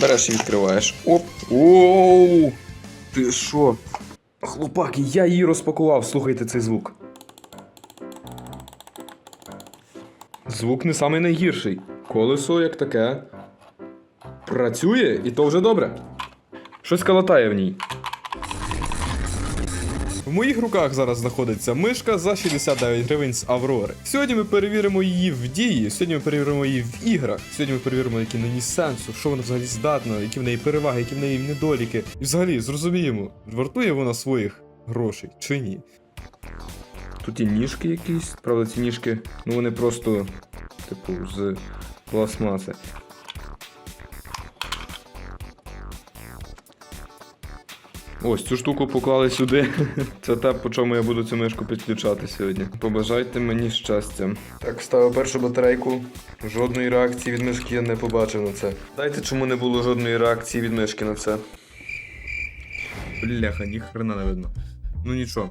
Береш і відкриваєш. Оп. Оу! Ти що? Хлопаки, я її розпакував, слухайте цей звук. Звук не самий найгірший. Колесо як таке. Працює, і то вже добре. Щось калатає в ній. Моїх руках зараз знаходиться мишка за 69 гривень з Аврори. Сьогодні ми перевіримо її в дії, сьогодні ми перевіримо її в іграх. Сьогодні ми перевіримо, які на ній сенсу, що вона взагалі здатна, які в неї переваги, які в неї недоліки. І взагалі зрозуміємо, вартує вона своїх грошей чи ні. Тут і ніжки якісь, правда, ці ніжки, ну вони просто, типу, з пластмаси. Ось цю штуку поклали сюди. Це те, по чому я буду цю мишку підключати сьогодні. Побажайте мені щастя. Так, ставив першу батарейку. Жодної реакції від мишки я не побачив на це. Дайте, чому не було жодної реакції від мишки на це. Бляха, ні хрена не видно. Ну нічого.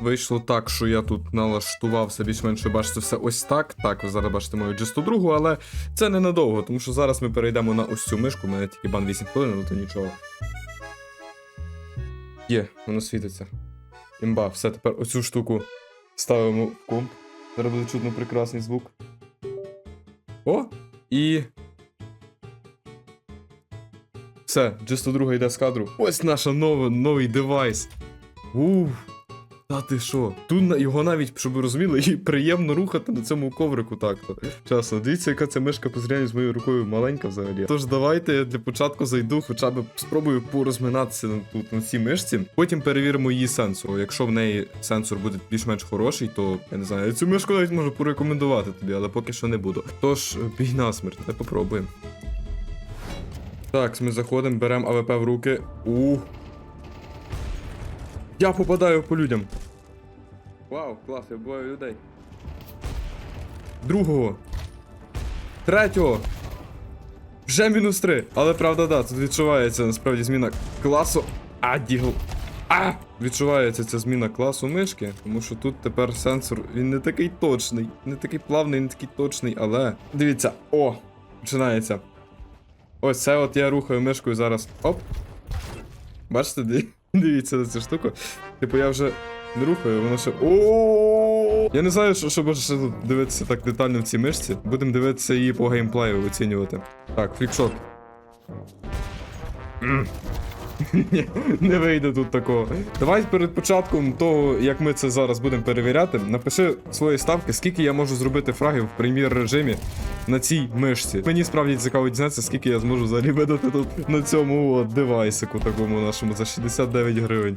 Вийшло так, що я тут налаштувався більш-менш, ви бачите все ось так. Так, ви зараз бачите мою джисту другу, але це ненадовго, тому що зараз ми перейдемо на ось цю мишку, у мене тільки бан 8 хвилин, але то нічого. Є, воно світиться. Імба, все, тепер оцю штуку ставимо в комп. Зараз буде чутно прекрасний звук. О! І. Все, джисто друга йде з кадру. Ось нова, новий девайс. Уф. Та ти що? Тут його навіть, щоб ви розуміли, і приємно рухати на цьому коврику так-то. Часно, дивіться, яка ця мишка по зрівнянню з моєю рукою маленька взагалі. Тож давайте я для початку зайду, хоча б спробую порозминатися на- тут на цій мишці. Потім перевіримо її сенсор. Якщо в неї сенсор буде більш-менш хороший, то я не знаю, цю мишку навіть можу порекомендувати тобі, але поки що не буду. Тож, бій насмерть, не попробуємо. Так, ми заходимо, беремо АВП в руки. Ух. Я попадаю по людям. Вау, клас, я вбиваю людей. Другого. Третього. Вже мінус три. Але правда, да, тут відчувається насправді зміна класу. А, дігл. А! Відчувається ця зміна класу мишки, тому що тут тепер сенсор, він не такий точний, не такий плавний, не такий точний, але. Дивіться, о! Починається. Ось це от я рухаю мишкою зараз. Оп. Бачите, дивіться на цю штуку. Типу я вже не рухаю, воно ще. О! Я не знаю, що, може ще дивитися так детально в цій мишці. Будемо дивитися її по геймплею, оцінювати. Так, флікшот. Не вийде тут такого. Давай перед початком того, як ми це зараз будемо перевіряти, напиши свої ставки, скільки я можу зробити фрагів в прем'єр режимі на цій мишці. Мені справді цікаво дізнатися, скільки я зможу взагалі видати тут на цьому девайсику такому нашому за 69 гривень.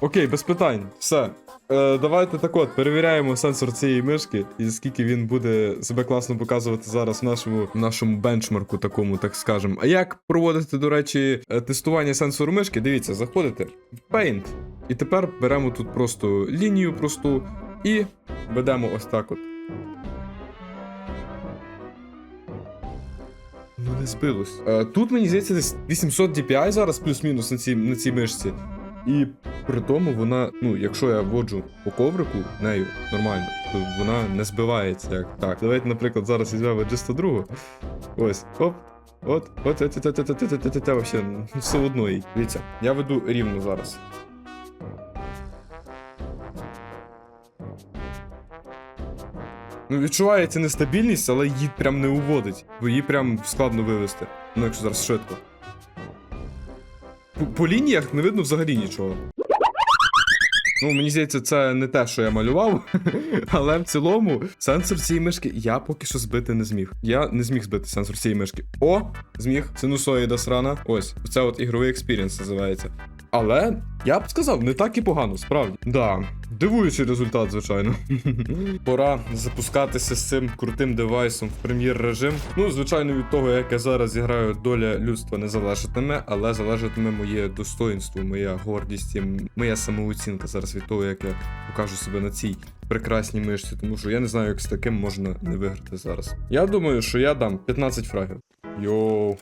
Окей, без питань. Все. Е, давайте так от перевіряємо сенсор цієї мишки і скільки він буде себе класно показувати зараз в нашому, нашому бенчмарку, такому, так скажемо. А як проводити, до речі, е, тестування сенсору мишки? Дивіться, заходите в Paint. І тепер беремо тут просто лінію просту і ведемо ось так от. Ну не збилось. Е, тут мені здається десь 800 DPI зараз плюс-мінус на цій, на цій мишці. І при тому вона, ну, якщо я вводжу по коврику нею нормально, то вона не збивається як так. Давайте, наприклад, зараз візьмемо чисто другу. Ось, оп. От, от, от, от, от, от, от, от, от, вообще, ну, все одно їй. Дивіться, я веду рівно зараз. Ну, відчувається нестабільність, але її прям не уводить, бо її прям складно вивести. Ну, якщо зараз швидко. По, лініях не видно взагалі нічого. Ну, мені здається, це не те, що я малював, але в цілому сенсор цієї мишки я поки що збити не зміг. Я не зміг збити сенсор цієї мишки. О, зміг. Синусоїда срана. Ось, це от ігровий експірієнс називається. Але я б сказав, не так і погано, справді. Да, дивуючий результат, звичайно. Пора запускатися з цим крутим девайсом в прем'єр режим. Ну, звичайно, від того, як я зараз зіграю, доля людства не залежатиме, але залежатиме моє достоинство, моя гордість і моя самооцінка зараз від того, як я покажу себе на цій прекрасній мишці, тому що я не знаю, як з таким можна не виграти зараз. Я думаю, що я дам 15 фрагів. Йоу.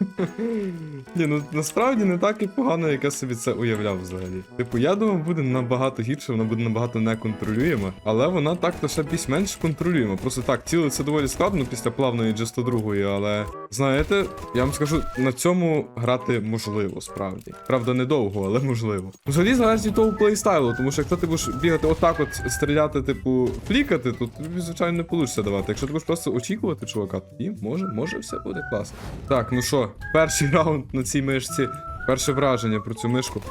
Ні, ну насправді не так і погано, як я собі це уявляв взагалі. Типу, я думав, буде набагато гірше, вона буде набагато неконтролюєма, але вона так то ще більш-менш контролюєма. Просто так, цілиться доволі складно після плавної g 102 але знаєте, я вам скажу, на цьому грати можливо, справді. Правда, недовго, але можливо. Взагалі залежить від того плейстайлу, тому що якщо ти будеш бігати отак, от стріляти, типу, флікати, то тобі, звичайно, не вийде давати. Якщо ти будеш просто очікувати, чувака, тоді може, може все буде класно. Так, ну що, перший раунд на цій мишці. Перше враження про цю мишку.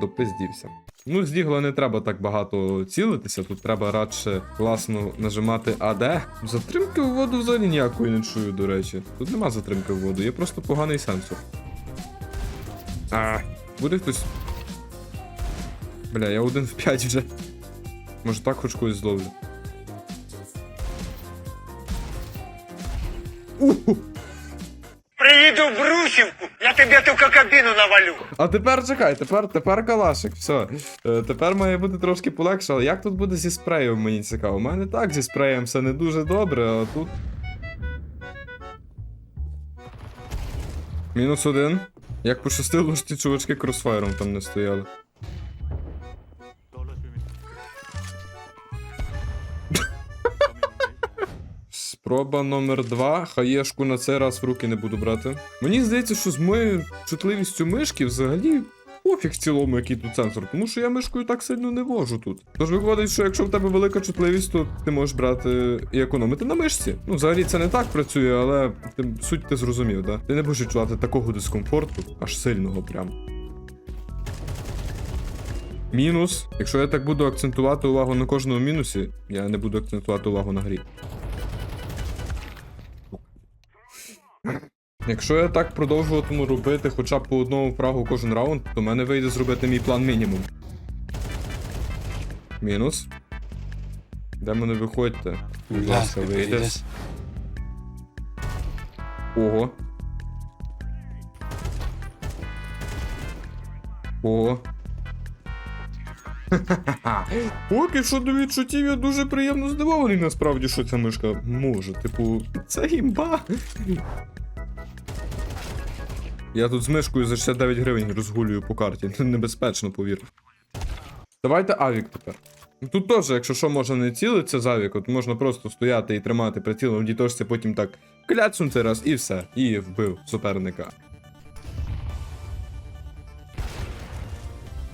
Допиздівся. Ну, з Дігла не треба так багато цілитися, тут треба радше класно нажимати АД. Затримки в воду взагалі ніякої не чую, до речі. Тут нема затримки в воду, є просто поганий сенсор. А, буде хтось. Бля, я один в 5 вже. Може так хоч когось зловлю. Приїду в Брусівку, я тобі ту кабіну навалю. А тепер чекай, тепер, тепер калашик, все. Е, тепер має бути трошки полегше, але як тут буде зі спреєм, мені цікаво. У мене так зі спреєм все не дуже добре, а тут. Мінус один. Як пощастило, що ті чувачки кросфайром там не стояли. Спроба номер два. Хаєшку на цей раз в руки не буду брати. Мені здається, що з моєю чутливістю мишки взагалі пофіг в цілому, який тут сенсор, тому що я мишкою так сильно не вожу тут. Тож виходить, що якщо в тебе велика чутливість, то ти можеш брати і економити на мишці. Ну, взагалі це не так працює, але ти, суть ти зрозумів, да? Ти не будеш відчувати такого дискомфорту, аж сильного прям. Мінус. Якщо я так буду акцентувати увагу на кожному мінусі, я не буду акцентувати увагу на грі. Якщо я так продовжуватиму робити хоча б по одному фрагу кожен раунд, то в мене вийде зробити мій план мінімум. Мінус. Де мене виходьте? Будь ласка, вийде. Ого. Ого. Поки що до відчуттів я дуже приємно здивований насправді, що ця мишка може. Типу, це імба. Я тут з мишкою за 69 гривень розгулюю по карті. Небезпечно, повір. Давайте авік тепер. Тут теж, якщо що, можна не цілитися з авіку, то можна просто стояти і тримати прицілом в діточці, потім так кляцнути раз і все. І вбив суперника.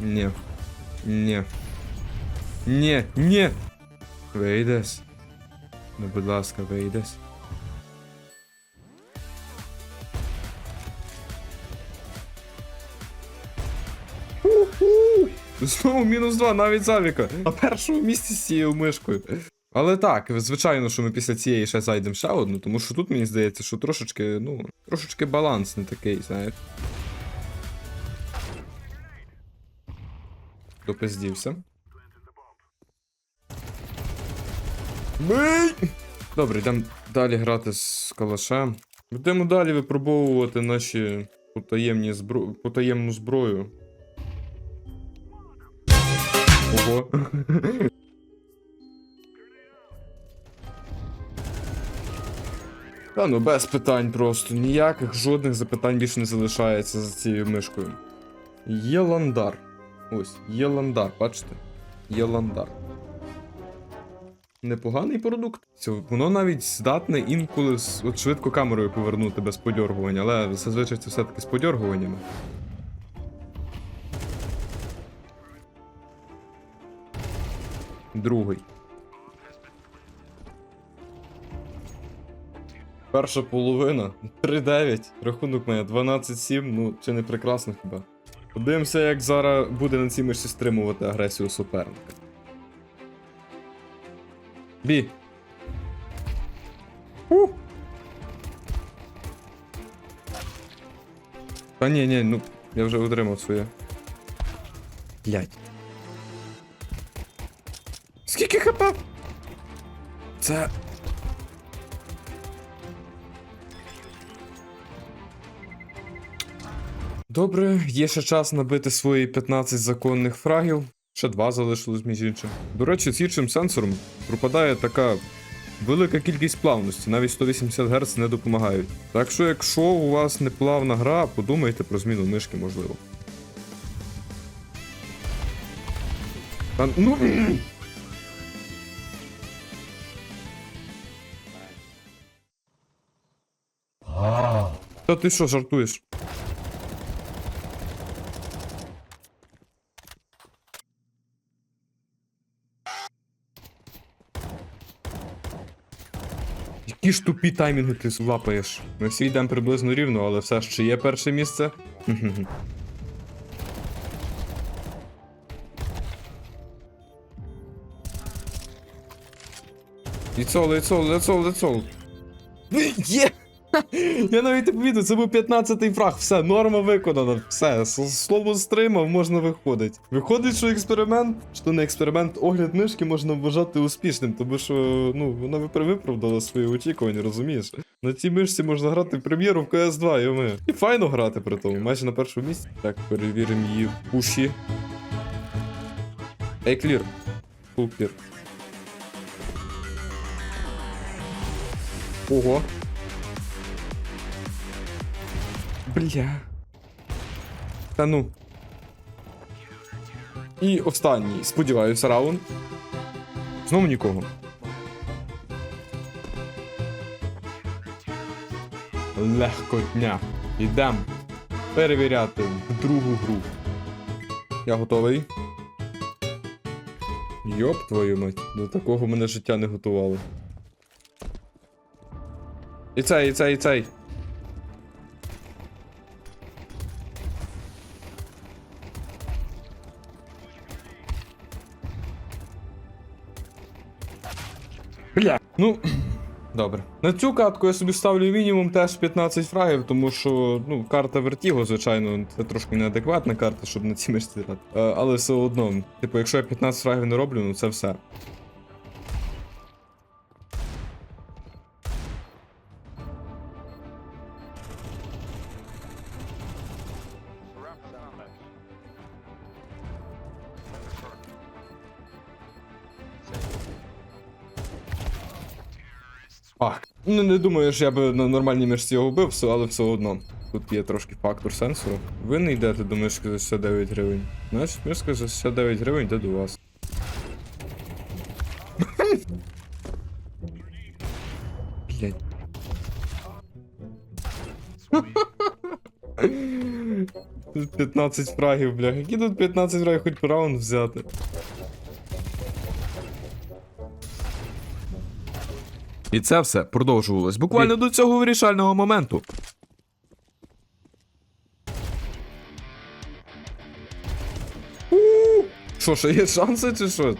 Ні. Ні. Ні, ні. Вийдеш. Ну, будь ласка, вийдеш. Знову мінус 2, навіть завіка. На першому місці з цією мишкою. Але так, звичайно, що ми після цієї ще зайдемо ще одну, тому що тут мені здається, що трошечки, ну, трошечки баланс не такий, знаєте. Допиздівся. Бий! Добре, йдемо далі грати з калашем. Будемо далі випробовувати наші потаємні збро... потаємну зброю. Ого. Та ну без питань просто. Ніяких жодних запитань більше не залишається за цією мишкою. Єландар. Ось, Єландар, бачите? Єландар. Непоганий продукт. Воно навіть здатне інколи от швидко камерою повернути без подьоргування, але зазвичай це все-таки з подьоргуваннями. Другий. Перша половина 3-9. Рахунок має 12-7. Ну, це не прекрасно хіба. Подивимося, як зараз буде на цій мишці стримувати агресію суперника. Бі. У. Та ні, ні, ну, я вже отримав своє. Блять. Скільки хп? Це. Добре, є ще час набити свої 15 законних фрагів. Ще два залишилось, між іншим. До речі, з іншим сенсором пропадає така велика кількість плавності, навіть 180 Гц не допомагають. Так що, якщо у вас не плавна гра, подумайте про зміну мишки, можливо. Та, ну... Та ти що, жартуєш? Які ж тупі таймінги ти лапаєш? Ми всі йдемо приблизно рівно, але все ж чи є перше місце? It's all, it's all, Ліцо, all, ліцо, all. Є! Я навіть не це був 15-й фраг, все, норма виконана, все, слово стримав, можна виходить. Виходить, що експеримент, що не експеримент, огляд мишки можна вважати успішним, тому що ну, вона виправдала свої очікування, розумієш? На цій мишці можна грати прем'єру в CS2, йоми. І файно грати при тому, майже на першому місці. Так, перевіримо її пуші. Ей, клір. Фул клір. Ого. Бля. Та ну. І останній, сподіваюся, раунд. Знову нікого. Легко дня. Ідем перевіряти другу гру. Я готовий. Йоп твою мать, до такого мене життя не готувало. І цей, і цей, і цей. Ну. Добре. На цю катку я собі ставлю мінімум теж 15 фрагів, тому що ну, карта Вертіго, звичайно, це трошки неадекватна карта, щоб на цій мишці грати. Е, але все одно, типу, якщо я 15 фрагів не роблю, ну це все. Ах, ну не думаю, що я би на нормальній мишці його вбив, але все одно. Тут є трошки фактор сенсору. Ви не йдете до мишки за 69 гривень. Значить, мишка за 69 гривень йде до вас. Блять. Тут 15 фрагів, бля. Які тут 15 фрагів хоч по раунд взяти? І це все продовжувалось буквально до цього вирішального моменту. Що, ще є шанси чи що?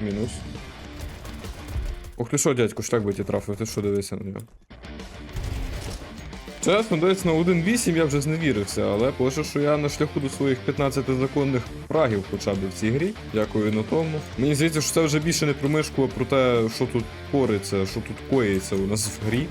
Мінус. Ох ти що, дядько, так би ті трафив, ти що дивися на нього. Чесно, десь на 1.8 я вже зневірився, але пише, що я на шляху до своїх 15 законних прагів хоча б в цій грі. Дякую на тому. Мені здається, що це вже більше не про мишку, а про те, що тут кориться, що тут коїться у нас в грі.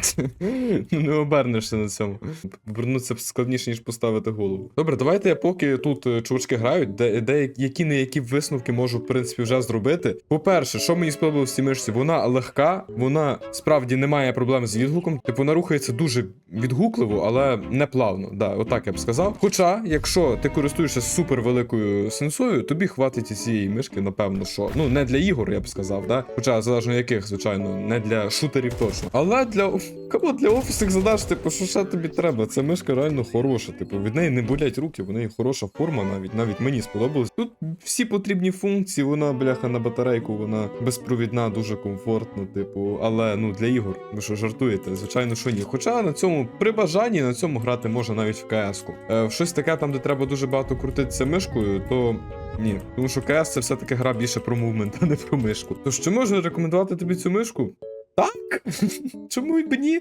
Ну не обернешся на цьому. Вернутися складніше, ніж поставити голову. Добре, давайте я поки тут е, чувачки грають, де, де які не які висновки можу, в принципі, вже зробити. По-перше, що мені сподобалось в цій мишці, вона легка, вона справді не має проблем з відгуком. Типу вона рухається дуже відгукливо, але не плавно. Да, отак я б сказав. Хоча, якщо ти користуєшся супер великою сенсою, тобі хватить і цієї мишки, напевно, що ну не для ігор, я б сказав, да. Хоча залежно яких, звичайно, не для шутерів точно. Але для кому для офісних задач, типу, що ще тобі треба? Ця мишка реально хороша. Типу, від неї не болять руки, в неї хороша форма, навіть навіть мені сподобалось. Тут всі потрібні функції, вона бляха на батарейку, вона безпровідна, дуже комфортно, типу, але ну для ігор. Ви що жартуєте? Звичайно, що ні. Хоча на цьому при бажанні на цьому грати можна навіть в КС-ку. Е, щось таке, там, де треба дуже багато крутитися мишкою, то. Ні, тому що КС це все-таки гра більше про мувмент, а не про мишку. Тож чи можу рекомендувати тобі цю мишку? Так? Чому б ні?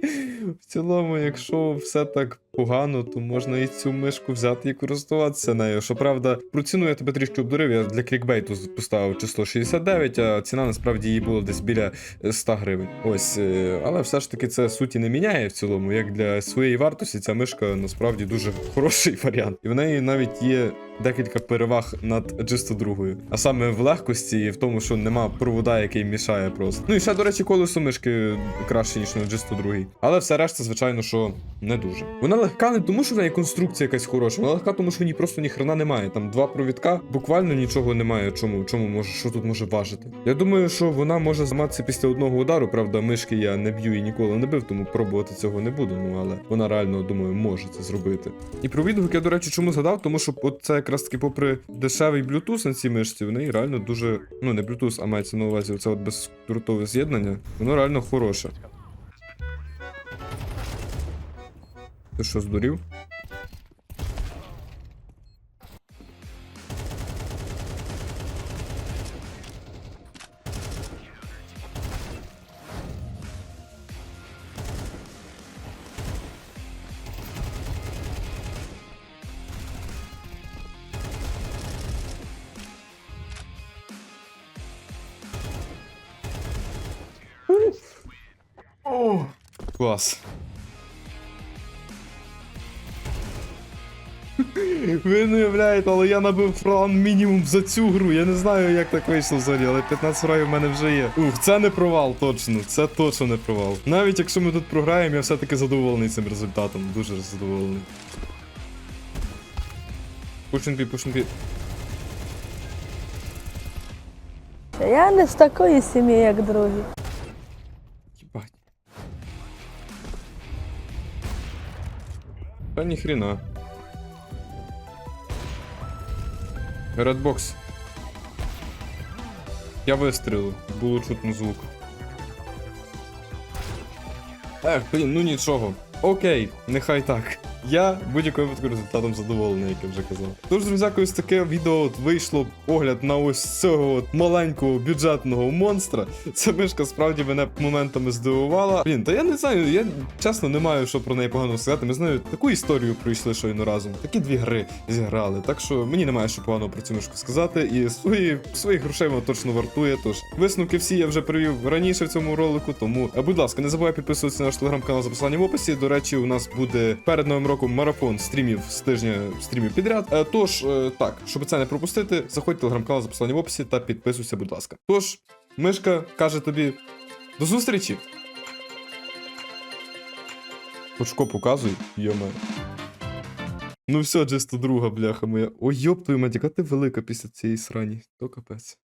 В цілому, якщо все так погано, то можна і цю мишку взяти і користуватися нею. Щоправда, про ціну я тебе трішки обдурив, я для клікбейту поставив число 69, а ціна насправді її була десь біля е, 100 гривень. Ось, е, але все ж таки це суті не міняє в цілому. Як для своєї вартості, ця мишка насправді дуже хороший варіант. І в неї навіть є декілька переваг над G102. А саме в легкості і в тому, що нема провода, який мішає просто. Ну і ще, до речі, колесо мишки краще, ніж на G102. Але все решта, звичайно, що не дуже. Вона легка не тому, що в неї конструкція якась хороша, вона легка, тому що в ній просто ні хрена немає. Там два провідка, буквально нічого немає. Чому, чому може, що тут може важити? Я думаю, що вона може зламатися після одного удару. Правда, мишки я не б'ю і ніколи не бив, тому пробувати цього не буду. Ну але вона реально думаю може це зробити. І про відгук я, до речі, чому згадав, тому що от це якраз таки, попри дешевий Bluetooth на цій мишці, в неї реально дуже. Ну, не Bluetooth, а мається на увазі, це от бездротове з'єднання. Воно реально хороше. Ти що, здурів? Клас. Ви не уявляєте, але я набив фран мінімум за цю гру. Я не знаю, як так вийшло взагалі, але 15 фрагів в мене вже є. Ух, це не провал, точно. Це точно не провал. Навіть якщо ми тут програємо, я все-таки задоволений цим результатом. Дуже задоволений. Пушинпі, пушинпі. Я не з такої сім'ї, як другі. Єбать. Та ніхрена. Редбокс. Я вистрілив, було чутно звук. Ех, блін, ну нічого. Окей, нехай так. Я будь-яким результатом задоволений, як я вже казав. Тож, друзяки, ось таке відео от вийшло огляд на ось цього от маленького бюджетного монстра. Ця мишка справді мене моментами здивувала. Блін, та я не знаю, я чесно не маю що про неї погано сказати. Ми з нею таку історію пройшли щойно разом. Такі дві гри зіграли. Так що мені немає що поганого про цю мишку сказати. І свої, своїх грошей вона точно вартує. Тож висновки всі я вже привів раніше в цьому ролику. Тому, будь ласка, не забувай підписуватися на наш телеграм-канал за посиланням в описі. До речі, у нас буде перед новим роком марафон стрімів з тижня стрімів підряд. Е, Тож, е, так, щоб це не пропустити, заходь в телеграм-канал за посиланням в описі та підписуйся, будь ласка. Тож, мишка каже тобі до зустрічі. Очко показуй, йоме. Ну все, джесто друга, бляха моя. Ой, йоп твою мать, яка ти велика після цієї срані. То капець.